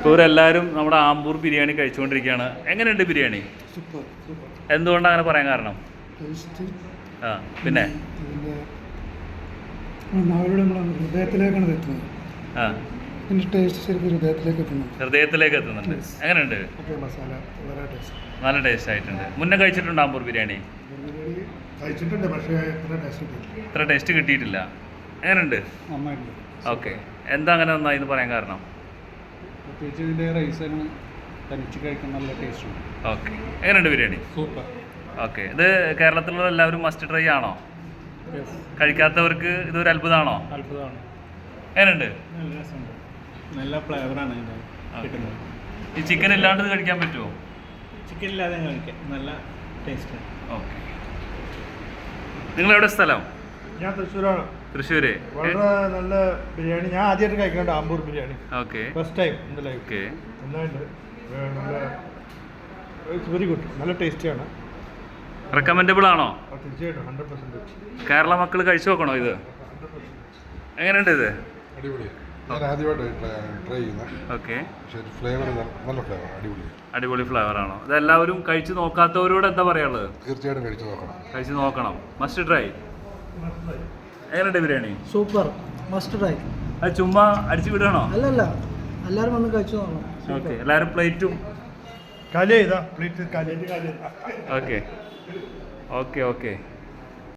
ഇപ്പോൾ ഇവരെല്ലാവരും നമ്മുടെ ആമ്പൂർ ബിരിയാണി കഴിച്ചുകൊണ്ടിരിക്കുകയാണ്. എങ്ങനെയുണ്ട് ബിരിയാണി? എന്തുകൊണ്ടാണ് അങ്ങനെ പറയാൻ കാരണം? ആ പിന്നെ? ഹൃദയത്തിലേക്കാണ് എത്തുന്നത്. ആ. ഹൃദയത്തിലേക്ക് എത്തുന്നുണ്ട്. എങ്ങനെയുണ്ട്? നല്ല ടേസ്റ്റ് ആയിട്ടുണ്ട്. മുന്നേ കഴിച്ചിട്ടുണ്ട് ആമ്പൂർ ബിരിയാണി? ഇത്ര ടേസ്റ്റ് കിട്ടിയിട്ടില്ല. എങ്ങനെയുണ്ട്? ഓക്കെ. എന്താ അങ്ങനെ നന്നായി എന്ന് പറയാൻ കാരണം? പ്രത്യേകിച്ച് ഇതിന്റെ റൈസിന് തനിച്ച് കഴിക്കാൻ നല്ല ടേസ്റ്റ് ഉണ്ട്. ഓക്കെ എങ്ങനെയുണ്ട് ബിരിയാണി? സൂപ്പർ ഓക്കെ ഇത് കേരളത്തിലുള്ള എല്ലാവരും മസ്റ്റ് ട്രൈ ആണോ? കഴിക്കാത്തവർക്ക് ഇതൊരു അത്ഭുതമാണോ? അത്ഭുതമാണ്. എങ്ങനെയുണ്ട്? നല്ല രസമുണ്ട്. നല്ല ഫ്ലേവറാണ് ഇതിന്റെ കിട്ടുന്നത്. ഈ ചിക്കൻ ഇല്ലാണ്ട് ഇത് കഴിക്കാൻ പറ്റുമോ? ചിക്കൻ ഇല്ലാതെ കഴിക്കാം. നല്ല ടേസ്റ്റ് ഓക്കെ നിങ്ങളെവിടെ സ്ഥലം? ഞാൻ തൃശ്ശൂരാണ്. തൃശ്ശൂര്. വളരെ നല്ല ബിരിയാണി. ഞാൻ ആദ്യമായിട്ട് കഴിക്കുന്നുണ്ട് Ambur biryani. Okay. First time എന്റെ ലൈഫ് ഓക്കെ. നല്ല ഇറ്റ്സ് വെരി ഗുഡ്. നല്ല ടേസ്റ്റിയാണ് റെക്കമെൻഡബിൾ ആണോ? തീർച്ചയായിട്ടും. ഹൺഡ്രഡ് കേരള മക്കൾ കഴിച്ചു നോക്കണോ ഇത്? എങ്ങനെയുണ്ട് ഇത്? അടിപൊളിയാണ് ഞാൻ ആദ്യമായിട്ട് ട്രൈ ചെയ്യുന്നത് ഓക്കെ. ഫ്ലേവർ നല്ല ഫ്ലേവർ അടിപൊളി. അടിപൊളി ഫ്ലേവർ ആണോ? ഇത് എല്ലാവരും കഴിച്ചു നോക്കാത്തവരോട് എന്താ പറയാനുള്ളത്? തീർച്ചയായിട്ടും കഴിച്ചു നോക്കണം. കഴിച്ചു നോക്കണം. മസ്റ്റ് ട്രൈ എങ്ങനെയുണ്ട് ബിരിയാണി? സൂപ്പർ. മസ്റ്റ് ട്രൈ അത് ചുമ്മാ അടിച്ചു വിടണോ അല്ലല്ല. എല്ലാവരും വന്ന് കഴിച്ചു ഓക്കെ എല്ലാവരും പ്ലേറ്റും. കാലി ചെയ്താ പ്ലേറ്റ് കാലി. ഓക്കെ. Okay okay.